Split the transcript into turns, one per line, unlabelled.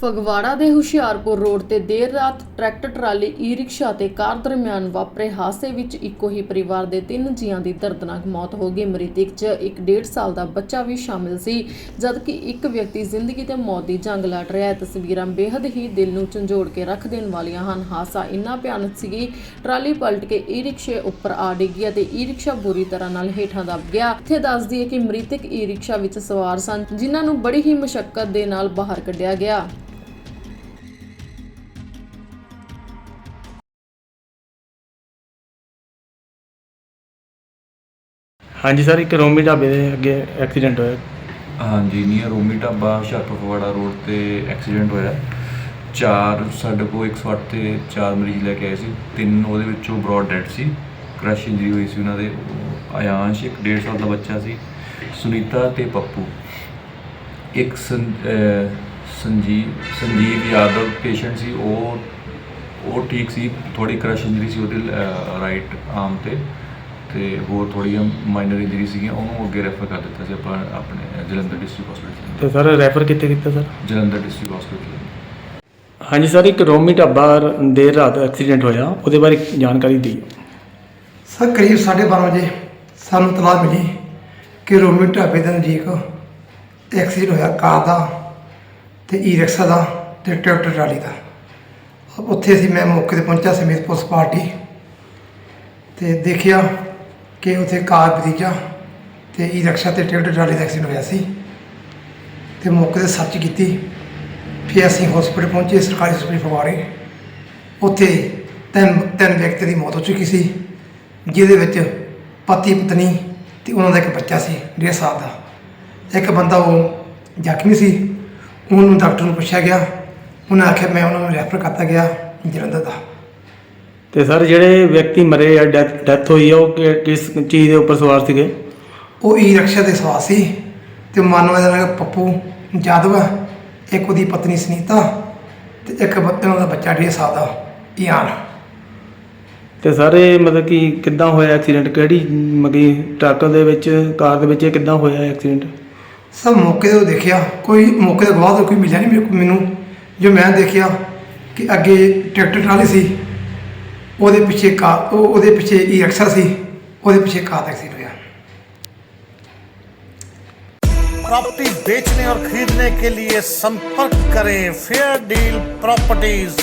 ਫਗਵਾੜਾ ਦੇ ਹੁਸ਼ਿਆਰਪੁਰ ਰੋਡ ਤੇ ਦੇਰ ਰਾਤ ਟਰੈਕਟਰ, ਟਰਾਲੀ, ਈ-ਰਿਕਸ਼ਾ ਤੇ ਕਾਰ ਦਰਮਿਆਨ ਵਾਪਰੇ ਹਾਦਸੇ ਵਿੱਚ ਇੱਕੋ ਹੀ ਪਰਿਵਾਰ ਦੇ ਤਿੰਨ ਜੀਆਂ ਦੀ ਦਰਦਨਾਕ ਮੌਤ ਹੋ ਗਈ। ਮ੍ਰਿਤਕ 'ਚ ਇੱਕ 1.5 ਸਾਲ ਦਾ ਬੱਚਾ ਵੀ ਸ਼ਾਮਿਲ ਸੀ, ਜਦਕਿ ਇੱਕ ਵਿਅਕਤੀ ਜ਼ਿੰਦਗੀ ਤੇ ਮੌਤ ਦੀ ਜੰਗ ਲੜ ਰਿਹਾ ਹੈ। ਤਸਵੀਰਾਂ ਬੇहद ਹੀ ਦਿਲ ਨੂੰ ਝੰਜੋੜ ਕੇ ਰੱਖ ਦੇਣ ਵਾਲੀਆਂ ਹਨ। ਹਾਦਸਾ ਇੰਨਾ ਭਿਆਨਕ ਸੀ ਟਰਾਲੀ ਪਲਟ ਕੇ ਈ-ਰਿਕਸ਼ੇ ਉੱਪਰ ਆ ਡਿੱਗੀ ਅਤੇ ਈ-ਰਿਕਸ਼ਾ ਬੁਰੀ ਤਰ੍ਹਾਂ ਨਾਲ ਹੇਠਾਂ ਦੱਬ ਗਿਆ। ਇੱਥੇ ਦੱਸਦੀ ਹੈ ਕਿ ਮ੍ਰਿਤਕ ਈ-ਰਿਕਸ਼ਾ ਵਿੱਚ ਸਵਾਰ ਸਨ, ਜਿਨ੍ਹਾਂ ਨੂੰ ਬੜੀ ਹੀ ਮੁਸ਼ਕਲ ਦੇ ਨਾਲ ਬਾਹਰ ਕੱਢਿਆ ਗਿਆ।
ਹਾਂਜੀ ਸਰ, ਇੱਕ ਰੋਮੀ ਢਾਬੇ ਦੇ ਅੱਗੇ ਐਕਸੀਡੈਂਟ ਹੋਇਆ।
ਹਾਂਜੀ ਨੀਅਰ ਰੋਮੀ ਢਾਬਾ ਹੁਸ਼ਿਆਰਪੁਰ ਫਗਵਾੜਾ ਰੋਡ ਤੇ ਐਕਸੀਡੈਂਟ ਹੋਇਆ। ਚਾਰ, ਸਾਡੇ ਕੋਲ 108 ਤੇ ਚਾਰ ਮਰੀਜ਼ ਲੈ ਕੇ ਆਏ ਸੀ। ਤਿੰਨ ਉਹਦੇ ਵਿੱਚੋਂ ਬ੍ਰੌਡ ਡੈਡ ਸੀ। ਕ੍ਰਸ਼ ਇੰਜਰੀ ਹੋਈ ਸੀ ਉਹਨਾਂ ਦੇ। ਉਹ ਆਯਾਂਸ਼ ਇੱਕ 1.5 ਸਾਲ ਦਾ ਬੱਚਾ ਸੀ, ਸੁਨੀਤਾ ਤੇ ਪੱਪੂ। ਇੱਕ ਸੰਜੀਵ ਸੰਜੀਵ ਯਾਦਵ ਪੇਸ਼ੈਂਟ ਸੀ। ਉਹ ਉਹ ਠੀਕ ਸੀ। ਥੋੜੀ ਕ੍ਰਸ਼ ਇੰਜਰੀ ਸੀ ਉਹਦੇ ਰਾਈਟ ਆਰਮ ਤੇ। ਤੇ ਹੋਰ ਥੋੜੀਆਂ ਮਾਈਨਰ ਇੰਜਰੀ ਸੀਗੀਆਂ ਉਹਨੂੰ ਅੱਗੇ ਰੈਫਰ ਕਰ ਦਿੱਤਾ ਸੀ ਆਪਾਂ ਆਪਣੇ ਜਲੰਧਰ ਡਿਸਟ੍ਰਿਕਟ ਹਸਪੀਟਲ
ਤੇ ਸਰ ਰੈਫਰ ਕਿੱਥੇ ਕੀਤਾ ਸਰ?
ਜਲੰਧਰ ਡਿਸਟ੍ਰਿਕਟ ਹਸਪੀਟਲ
ਹਾਂਜੀ ਸਰ ਇੱਕ ਰੋਮੀ ਢਾਬਾ ਦੇਰ ਰਾਤ ਐਕਸੀਡੈਂਟ ਹੋਇਆ ਉਹਦੇ ਬਾਰੇ ਜਾਣਕਾਰੀ ਦਿਓ।
ਸਰ ਕਰੀਬ 12:30 ਵਜੇ ਸਾਨੂੰ ਤਲਾਹ ਮਿਲੀ ਕਿ ਰੋਮੀ ਢਾਬੇ ਦੇ ਨਜ਼ਦੀਕ ਐਕਸੀਡੈਂਟ ਹੋਇਆ ਕਾਰ ਦਾ ਤੇ ਈ ਰਿਕਸ਼ਾ ਦਾ ਤੇ ਟਰੈਕਟਰ ਟਰਾਲੀ ਦਾ। ਉੱਥੇ ਅਸੀਂ ਮੈਂ ਮੌਕੇ ਤੇ ਪਹੁੰਚਿਆ ਸਮੇਤ ਪੁਲਿਸ ਪਾਰਟੀ ਤੇ ਦੇਖਿਆ ਕਿ ਉੱਥੇ ਕਾਰ ਭਤੀਜਾ ਤੇ ਈ ਰਿਕਸ਼ਾ ਤੇ ਟਿਕਟ ਟਰਾਲੀ ਦਾ ਐਕਸੀਡੈਂਟ ਹੋਇਆ ਸੀ ਤੇ ਮੌਕੇ ਤੇ ਸਰਚ ਕੀਤੀ, ਫਿਰ ਅਸੀਂ ਹਸਪੀਟਲ ਪਹੁੰਚੇ, ਸਰਕਾਰੀ ਹਸਪਤਾਲ ਫਗਵਾੜੇ ਉੱਥੇ ਤਿੰਨ ਤਿੰਨ ਵਿਅਕਤੀ ਦੀ ਮੌਤ ਹੋ ਚੁੱਕੀ ਸੀ, ਜਿਹਦੇ ਵਿੱਚ ਪਤੀ, ਪਤਨੀ ਤੇ ਉਹਨਾਂ ਦਾ ਇੱਕ ਬੱਚਾ ਸੀ, ਡੇਢ ਸਾਲ ਦਾ। ਇੱਕ ਬੰਦਾ ਉਹ ਜ਼ਖਮੀ ਸੀ, ਉਹਨੂੰ ਡਾਕਟਰ ਨੂੰ ਪੁੱਛਿਆ ਗਿਆ, ਉਹਨਾਂ ਆਖਿਆ, ਮੈਂ ਉਹਨਾਂ ਨੂੰ ਰੈਫਰ ਕਰਤਾ ਗਿਆ ਜਲੰਧਰ ਦਾ।
ਤੇ ਸਰ ਜਿਹੜੇ ਵਿਅਕਤੀ ਮਰੇ ਆ ਡੈਥ ਹੋਈ ਆ ਉਹ ਕਿ- ਕਿਸ ਚੀਜ਼ ਦੇ ਉੱਪਰ ਸਵਾਰ ਸੀਗੇ?
ਉਹ ਈ ਰਿਕਸ਼ਾ ਦੇ ਸਵਾਰ ਸੀ ਤੇ ਮਾਨੋ ਇਹਦਾ ਨਾਮ ਪੱਪੂ ਜਾਦਵ ਇੱਕ ਉਹਦੀ ਪਤਨੀ ਸੁਨੀਤਾ ਤੇ ਇੱਕ ਬ- ਉਹਨਾਂ ਦਾ ਬੱਚਾ ਡੇਢ ਸਾਲ ਦਾ ਇਆਨ।
ਤੇ ਸਰ ਇਹ ਮਤਲਬ ਕਿ ਕਿੱਦਾਂ ਹੋਇਆ ਐਕਸੀਡੈਂਟ? ਕਿਹੜੀ ਮਗੀ ਟਰੱਕ ਦੇ ਵਿੱਚ ਕਾਰ ਦੇ ਵਿੱਚ ਇਹ ਕਿੱਦਾਂ ਹੋਇਆ ਐਕਸੀਡੈਂਟ?
ਸਭ ਮੌਕੇ ਤੇ ਉਹ ਦੇਖਿਆ ਕੋਈ ਮੌਕੇ ਤੇ ਗਵਾਹ ਤਾਂ ਕੋਈ ਮਿਲਿਆ ਨਹੀਂ ਮੇਰੇ ਕੋਲ ਮੈਨੂੰ ਜੋ ਮੈਂ ਦੇਖਿਆ ਕਿ ਅੱਗੇ ਟਰੈਕਟਰ ਟਰਾਲੀ ਸੀ ਉਹਦੇ ਪਿੱਛੇ ਕਾਰ ਉਹ ਉਹਦੇ ਪਿੱਛੇ ਈ ਰਿਕਸ਼ਾ ਸੀ ਉਹਦੇ ਪਿੱਛੇ ਕਾਰ ਦਾ ਐਕਸੀਡੈਂਟ ਹੋਇਆ
प्रॉपर्टी बेचने और खरीदने के लिए संपर्क करें फेयर डील प्रॉपर्टीज